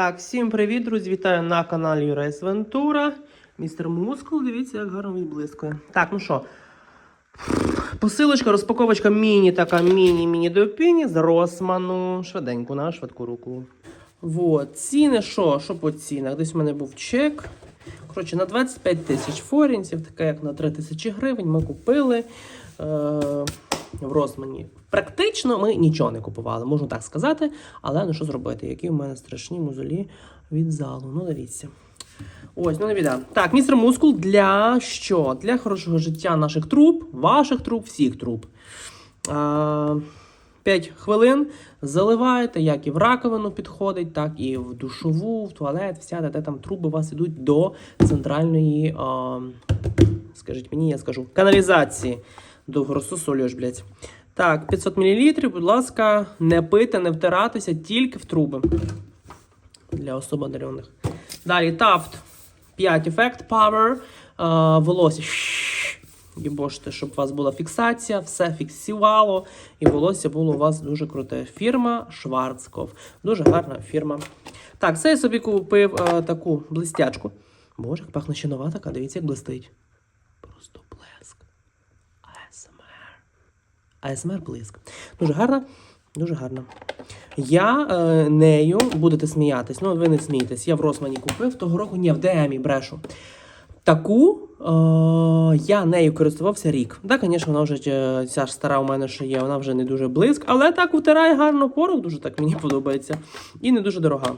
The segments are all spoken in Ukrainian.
Так, всім привіт, друзі! Вітаю на каналі Юрейс Вентура. Містер Мускул, дивіться, як гарно відблискує. Так, ну що. Посилочка, розпаковочка міні, така міні-міні до піні з Росману. Швиденько на швидку руку. Вот. Ціни що? Що по цінах? Десь у мене був чек. Коротше, на 25 тисяч форінців, таке як на 3 тисячі гривень, ми купили е- в Росмані. Практично ми нічого не купували, можна так сказати. Але ну що зробити? Які в мене страшні мозолі від залу. Ну, дивіться. Ось, ну не біда. Так, містер Мускул для що? Для хорошого життя наших труб, ваших труб, всіх труб. А, 5 хвилин заливаєте, як і в раковину підходить, так і в душову, в туалет, вся, де там труби у вас йдуть до центральної, а, скажіть мені, я скажу, каналізації. Довго розсусолюєш, блядь. Так, 500 мл, будь ласка, не пити, не втиратися, тільки в труби. Для особо одарених. Далі Taft 5 Effect Power. А, волосся. Їбоште, щоб у вас була фіксація, все фіксувало, і волосся було у вас дуже круте. Фірма Шварцков. Дуже гарна фірма. Так, це я собі купив е, таку блистячку. Боже, як пахне ще нова така, дивіться, як блистить. Просто блеск. ASMR блиск. Дуже гарна, дуже гарна. Я е, нею будете сміятись. Ну, ви не смієтесь. Я в Росмані купив того року, ні, в ДМі брешу. Таку е, я нею користувався рік. Так, звісно, вона вже е, ця ж стара у мене ще є, вона вже не дуже блиск, але так втирає гарно порох, дуже так мені подобається. І не дуже дорога.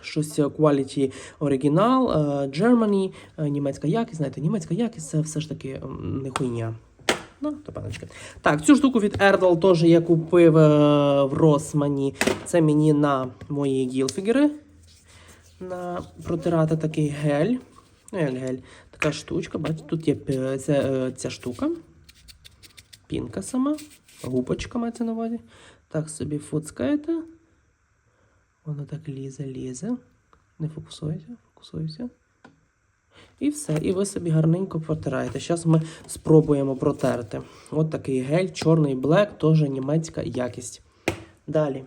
Щось е, Quality Original, е, Germany, німецька якість. Знаєте, німецька якість це все ж таки не хуйня. Ну, то паночки. Так, цю штуку від Erdal теж я купив е, в Росмані. Це мені на мої гілфігери. На протирати такий гель. Ну, як гель. Така штучка, бачите, тут є це, е, ця штука. Пінка сама. Губочка мається на увазі. Так собі фуцкаєте. Воно так лізе, лізе. Не фокусується, фокусується. І все. І ви собі гарненько протираєте. Зараз ми спробуємо протерти. От такий гель, чорний блек, теж німецька якість. Далі.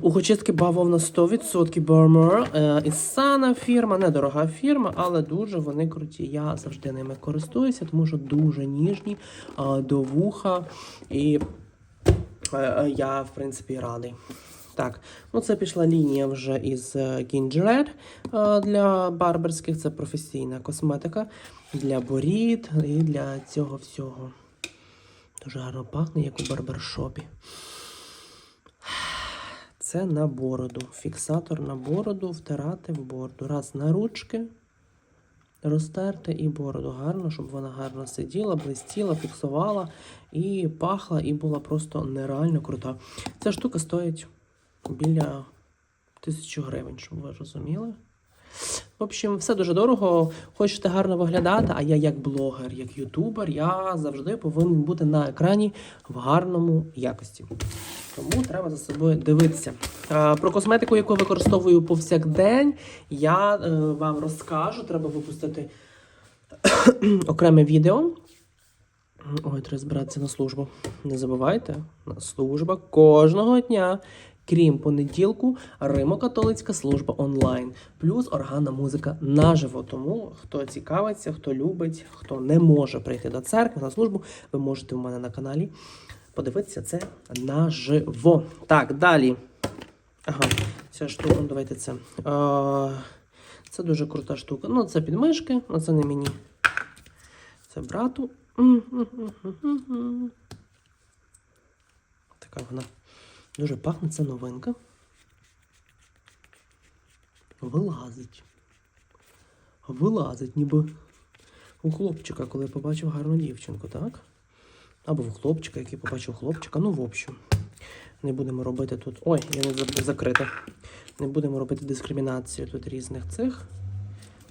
Ухочистки бавовна 100% Burmer. Е, Ісана фірма, недорога фірма, але дуже вони круті. Я завжди ними користуюся, тому що дуже ніжні е, до вуха. І е, е, я, в принципі, радий. Так, ну це пішла лінія вже із е, Gingered е, для барберських. Це професійна косметика для борід і для цього всього. Дуже гарно пахне, як у барбершопі. Це на бороду. Фіксатор на бороду, втирати в бороду. Раз на ручки, розтерти і бороду. Гарно, щоб вона гарно сиділа, блистіла, фіксувала і пахла, і була просто нереально крута. Ця штука стоїть біля тисячі гривень, щоб ви розуміли. В общем, все дуже дорого. Хочете гарно виглядати, а я як блогер, як ютубер, я завжди повинен бути на екрані в гарному якості. Тому треба за собою дивитися. Е, Про косметику, яку використовую повсякдень, я е, вам розкажу. Треба випустити окреме відео. Ой, треба збиратися на службу. Не забувайте, на служба кожного дня. Крім понеділку, Римо-католицька служба онлайн, плюс органна музика наживо. Тому хто цікавиться, хто любить, хто не може прийти до церкви на службу, ви можете у мене на каналі подивитися це наживо. Так, далі. Ага, ця штука, ну, давайте це. А, це дуже крута штука. Ну, це підмишки, але це не мені. Це брату. Така вона. Дуже пахне, це новинка. Вилазить. Вилазить, ніби у хлопчика, коли побачив гарну дівчинку, так? Або в хлопчика, який побачив хлопчика. Ну, в общем. Не будемо робити тут. Ой, я не забув закрити. Не будемо робити дискримінацію тут різних цих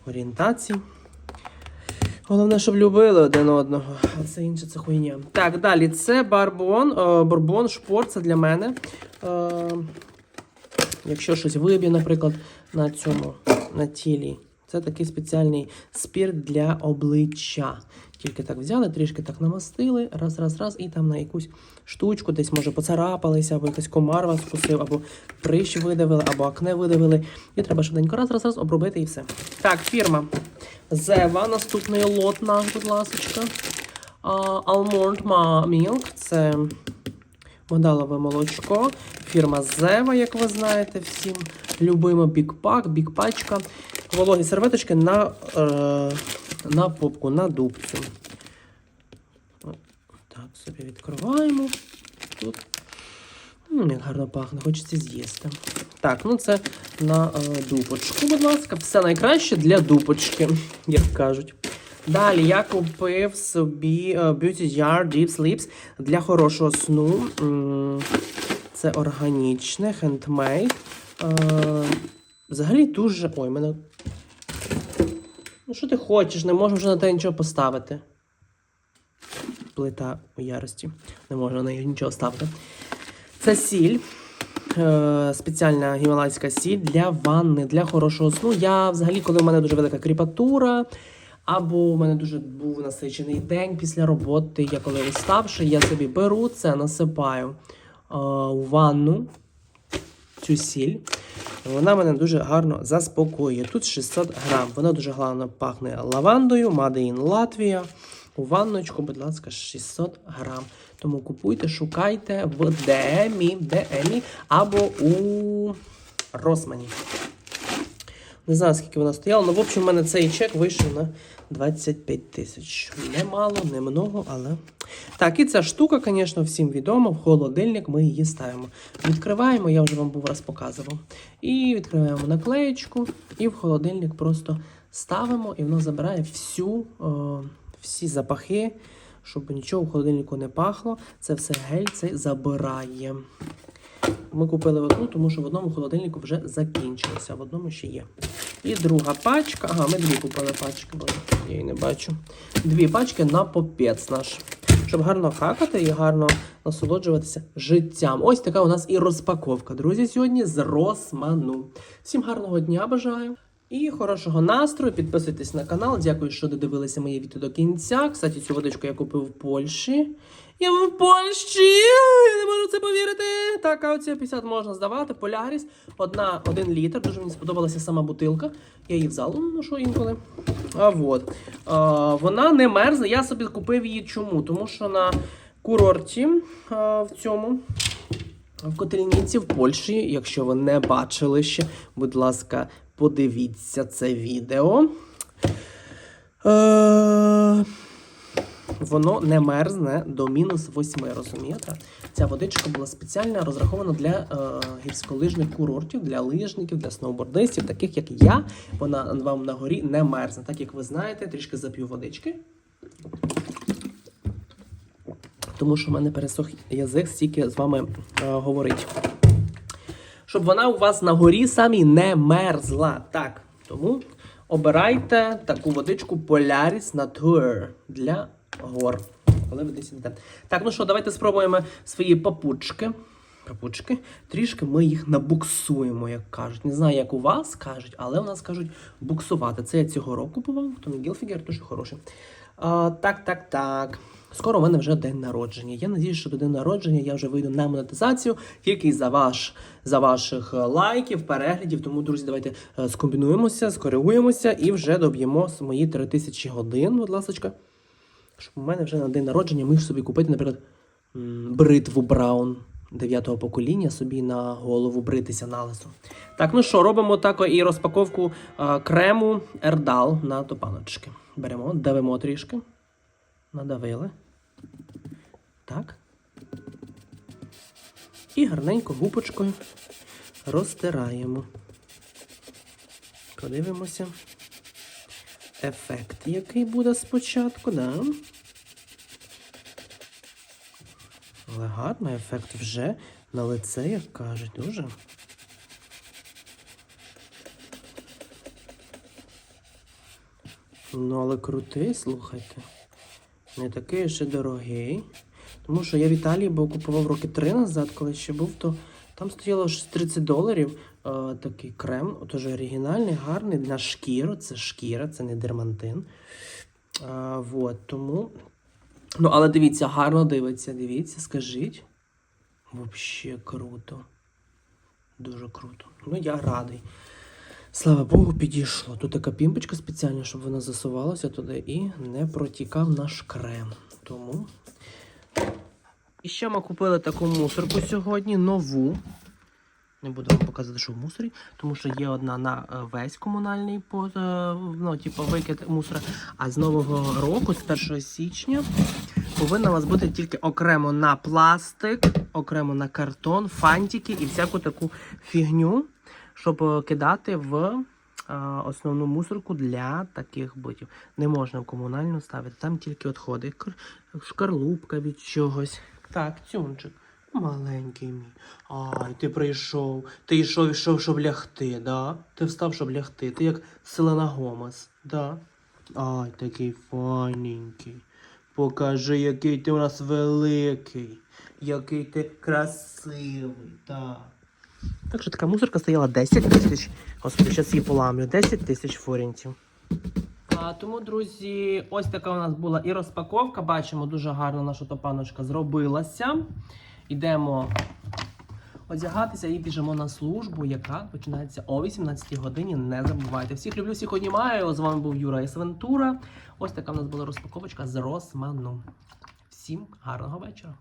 орієнтацій. Головне, щоб любили один одного, а все інше це хуйня. Так, далі це барбон. Е, Барбон, шпорт, це для мене. Е, якщо щось виб'є, наприклад, на цьому, на тілі. Це такий спеціальний спірт для обличчя. Тільки так взяли, трішки так намастили, раз, раз, раз, і там на якусь штучку, десь може поцарапалися, або якийсь комар вас вкусив, або прищ видавили, або акне видавили. І треба швиденько раз, раз, раз обробити і все. Так, фірма Зева, наступний лот наш, будь ласочка. Almond Milk, це Модалове молочко. Фірма Зева, як ви знаєте, всім любимо бікпак, бікпачка. Вологі серветочки на, е, на попку, на дубцю. Так, собі відкриваємо. Тут. Як гарно пахне, хочеться з'їсти. Так, ну це на е, дупочку, будь ласка. Все найкраще для дупочки, як кажуть. Далі я купив собі е, Beauty Jar Deep Sleeps для хорошого сну. Це органічне, хендмейд. Е, Взагалі дуже. Ой, мене. Ну, що ти хочеш? Не можу вже на те нічого поставити. Плита у ярості. Не можу на неї нічого ставити. Це сіль. Е, спеціальна гімалайська сіль для ванни, для хорошого сну. Я взагалі, коли в мене дуже велика кріпатура, або у мене дуже був насичений день після роботи, я коли уставши, я собі беру це, насипаю е, у ванну цю сіль. Вона мене дуже гарно заспокоює. Тут 600 грам. Вона дуже гарно пахне лавандою, Made in Латвія. У ванночку, будь ласка, 600 грам. Тому купуйте, шукайте в Демі, Демі або у Росмані. Не знаю, скільки вона стояла, але в общем, у мене цей чек вийшов на 25 тисяч. Немало, не много, але. Так, і ця штука, звісно, всім відома. В холодильник ми її ставимо. Відкриваємо, я вже вам був раз показував. І відкриваємо наклеєчку, і в холодильник просто ставимо, і воно забирає всю, е, всі запахи, щоб нічого в холодильнику не пахло. Це все гель цей забирає. Ми купили одну, тому що в одному холодильнику вже закінчилося, в одному ще є. І друга пачка. Ага, ми дві купили пачки, бо я її не бачу. Дві пачки на попець наш. Щоб гарно хакати і гарно насолоджуватися життям. Ось така у нас і розпаковка, друзі, сьогодні з Росману. Всім гарного дня бажаю. І хорошого настрою. Підписуйтесь на канал. Дякую, що додивилися моє відео до кінця. Кстати, цю водичку я купив в Польщі. Я в Польщі! Я не можу це повірити. Так, а оці 50 можна здавати. Поляріс. Одна, один літр. Дуже мені сподобалася сама бутилка. Я її в залу ношу інколи. А вот. А, вона не мерзне. Я собі купив її чому? Тому що на курорті а, в цьому. В Котельніці в Польщі, якщо ви не бачили ще, будь ласка, подивіться це відео. Е- Воно не мерзне до мінус 8, розумієте? Ця водичка була спеціально розрахована для е, гірськолижних курортів, для лижників, для сноубордистів, таких як я. Вона вам на горі не мерзне. Так як ви знаєте, трішки зап'ю водички. Тому що в мене пересох язик стільки з вами е, говорить. Щоб вона у вас на горі самі не мерзла. Так, тому обирайте таку водичку Polaris Nature для гор. Коли ви. Так, ну що, давайте спробуємо свої папучки. Папучки. Трішки ми їх набуксуємо, як кажуть. Не знаю, як у вас кажуть, але у нас кажуть буксувати. Це я цього року купував, Tommy Hilfiger дуже хороший. А, так, так, так. Скоро у мене вже день народження. Я надію, що до день народження я вже вийду на монетизацію тільки за ваш, за ваших е, лайків, переглядів. Тому, друзі, давайте е, скомбінуємося, скоригуємося і вже доб'ємо мої 3000 годин, будь ласка. Щоб у мене вже на день народження міг собі купити, наприклад, бритву Браун 9-го покоління, собі на голову бритися на лисо. Так, ну що, робимо так і розпаковку е, крему Ердал на топаночки. Беремо, давимо трішки. Надавили. Так. І гарненько губочкою розтираємо. Подивимося. Ефект, який буде спочатку, да? Але гарно, ефект вже на лице, як кажуть, дуже. Ну, але крутий, слухайте. Не такий ще дорогий. Тому що я в Італії був купував роки три назад, коли ще був, то там стояло щось 30 доларів е, такий крем, теж оригінальний, гарний на шкіру. Це шкіра, це не дермантин. А, вот, тому. Ну, але дивіться, гарно дивиться, дивіться, скажіть. Вообще круто. Дуже круто. Ну, я радий. Слава Богу, підійшло. Тут така пімпочка спеціальна, щоб вона засувалася туди і не протікав наш крем. Тому. І ще ми купили таку мусорку сьогодні, нову. Не буду вам показувати, що в мусорі, тому що є одна на е, весь комунальний по- е, ну, типу, викид мусора. А з нового року, з 1 січня, повинна у вас бути тільки окремо на пластик, окремо на картон, фантики і всяку таку фігню, щоб е, кидати в основну мусорку для таких битів. Не можна в комунальну ставити, там тільки відходи, шкарлупка від чогось. Так, цюнчик. Маленький мій. Ай, ти прийшов. Ти йшов, йшов, щоб лягти, да? Ти встав, щоб лягти. Ти як Селена Гомес, да? Ай, такий файненький. Покажи, який ти у нас великий, який ти красивий, так. Так що така мусорка стояла 10 тисяч. Господи, зараз її поламлю. 10 тисяч форінтів. Тому, друзі, ось така у нас була і розпаковка. Бачимо, дуже гарно наша топаночка зробилася. Йдемо одягатися і біжимо на службу, яка починається о 18 годині. Не забувайте. Всіх люблю, всіх однімаю. З вами був Юра Ісвентура. Ось така у нас була розпаковочка з Росману. Всім гарного вечора.